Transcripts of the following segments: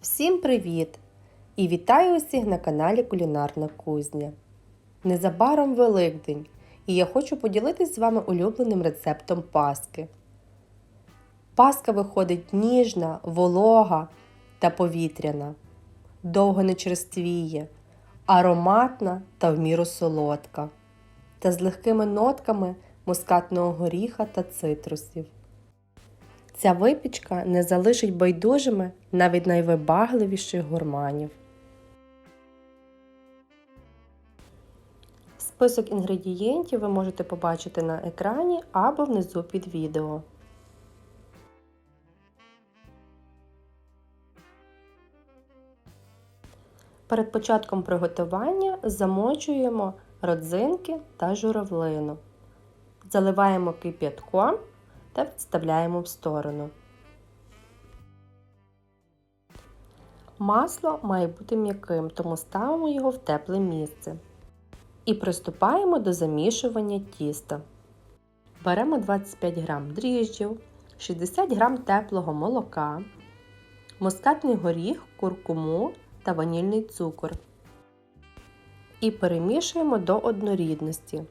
Всім привіт! І вітаю усіх на каналі Кулінарна Кузня. Незабаром Великдень, і я хочу поділитись з вами улюбленим рецептом паски. Паска виходить ніжна, волога та повітряна, довго не черствіє, ароматна та в міру солодка, та з легкими нотками мускатного горіха та цитрусів. Ця випічка не залишить байдужими навіть найвибагливіших гурманів. Список інгредієнтів ви можете побачити на екрані або внизу під відео. Перед початком приготування замочуємо родзинки та журавлину. Заливаємо кип'ятком та відставляємо в сторону. Масло має бути м'яким, тому ставимо його в тепле місце. І приступаємо до замішування тіста. Беремо 25 г дріжджів, 60 г теплого молока, мускатний горіх, куркуму та ванільний цукор. І перемішуємо до однорідності.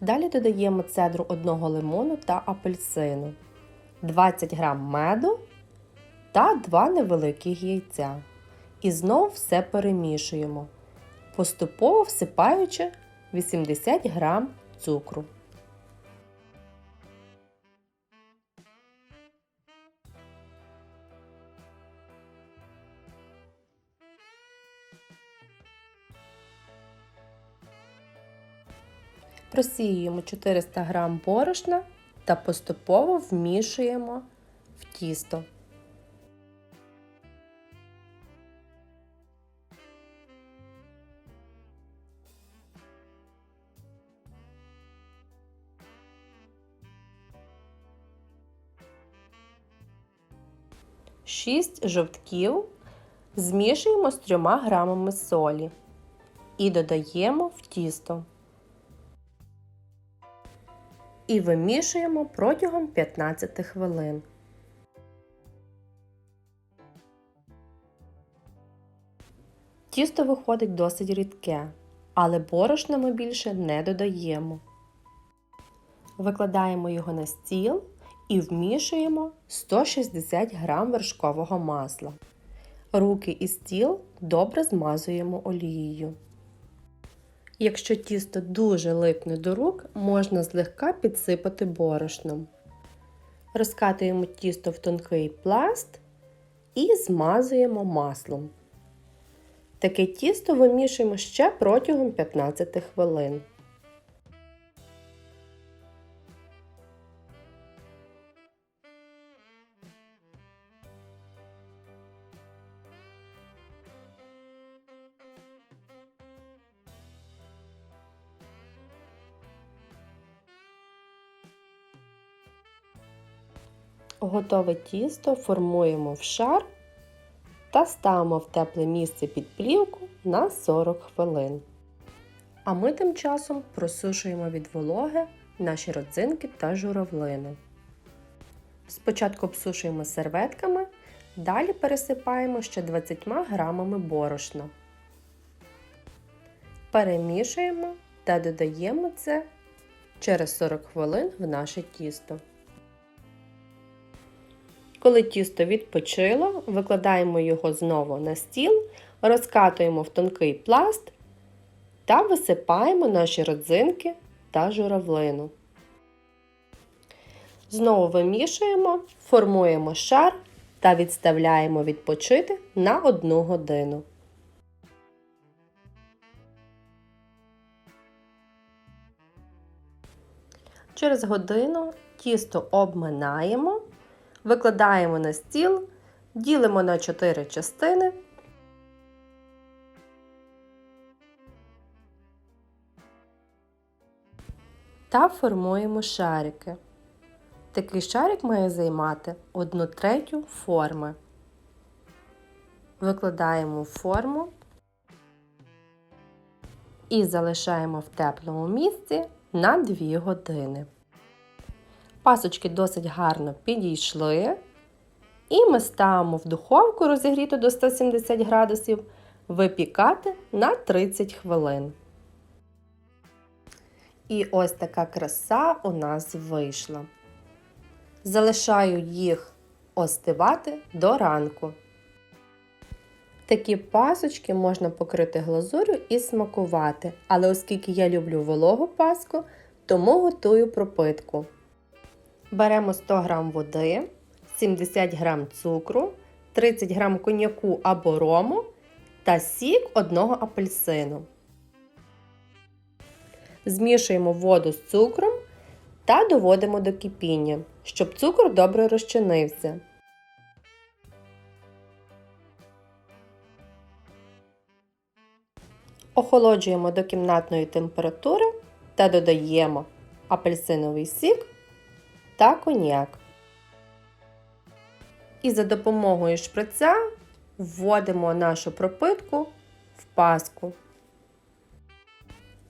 Далі додаємо цедру одного лимону та апельсину, 20 г меду та 2 невеликих яйця. І знову все перемішуємо, поступово всипаючи 80 г цукру. Просіюємо 400 г борошна та поступово вмішуємо в тісто. Шість жовтків змішуємо з 3 грамами солі і додаємо в тісто. І вимішуємо протягом 15 хвилин. Тісто виходить досить рідке, але борошна ми більше не додаємо. Викладаємо його на стіл і вмішуємо 160 г вершкового масла. Руки і стіл добре змазуємо олією. Якщо тісто дуже липне до рук, можна злегка підсипати борошном. Розкатуємо тісто в тонкий пласт і змазуємо маслом. Таке тісто вимішуємо ще протягом 15 хвилин. Готове тісто формуємо в шар та ставимо в тепле місце під плівку на 40 хвилин. А ми тим часом просушуємо від вологи наші родзинки та журавлини. Спочатку обсушуємо серветками, далі пересипаємо ще 20 грамами борошна. Перемішуємо та додаємо це через 40 хвилин в наше тісто. Коли тісто відпочило, викладаємо його знову на стіл, розкатуємо в тонкий пласт та висипаємо наші родзинки та журавлину. Знову вимішуємо, формуємо шар та відставляємо відпочити на 1 годину. Через годину тісто обминаємо викладаємо на стіл, ділимо на 4 частини. Та формуємо шарики. Такий шарик має займати 1 третю форми. Викладаємо форму і залишаємо в теплому місці на 2 години. Пасочки досить гарно підійшли. І ми ставимо в духовку розігріту до 170 градусів випікати на 30 хвилин. І ось така краса у нас вийшла. Залишаю їх остивати до ранку. Такі пасочки можна покрити глазурю і смакувати, але оскільки я люблю вологу паску, тому готую пропитку. Беремо 100 г води, 70 г цукру, 30 г коньяку або рому та сік одного апельсину. Змішуємо воду з цукром та доводимо до кипіння, щоб цукор добре розчинився. Охолоджуємо до кімнатної температури та додаємо апельсиновий сік та коньяк. І за допомогою шприця вводимо нашу пропитку в паску.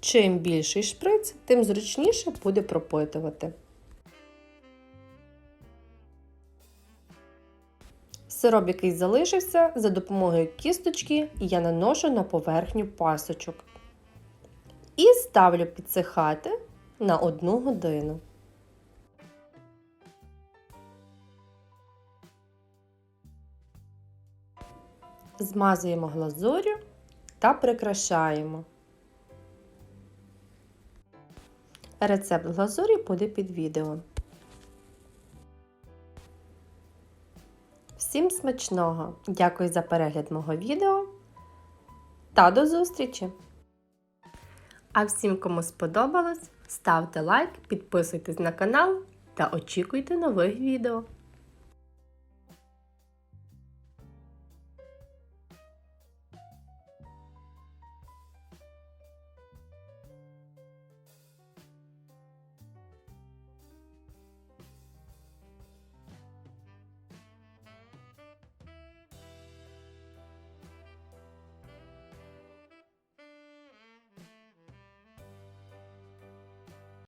Чим більший шприц, тим зручніше буде пропитувати. Сироп, який залишився, за допомогою кісточки я наношу на поверхню пасочок. І ставлю підсихати на 1 годину. Змазуємо глазурю та прикрашаємо. Рецепт глазурі буде під відео. Всім смачного! Дякую за перегляд мого відео та до зустрічі! А всім, кому сподобалось, ставте лайк, підписуйтесь на канал та очікуйте нових відео.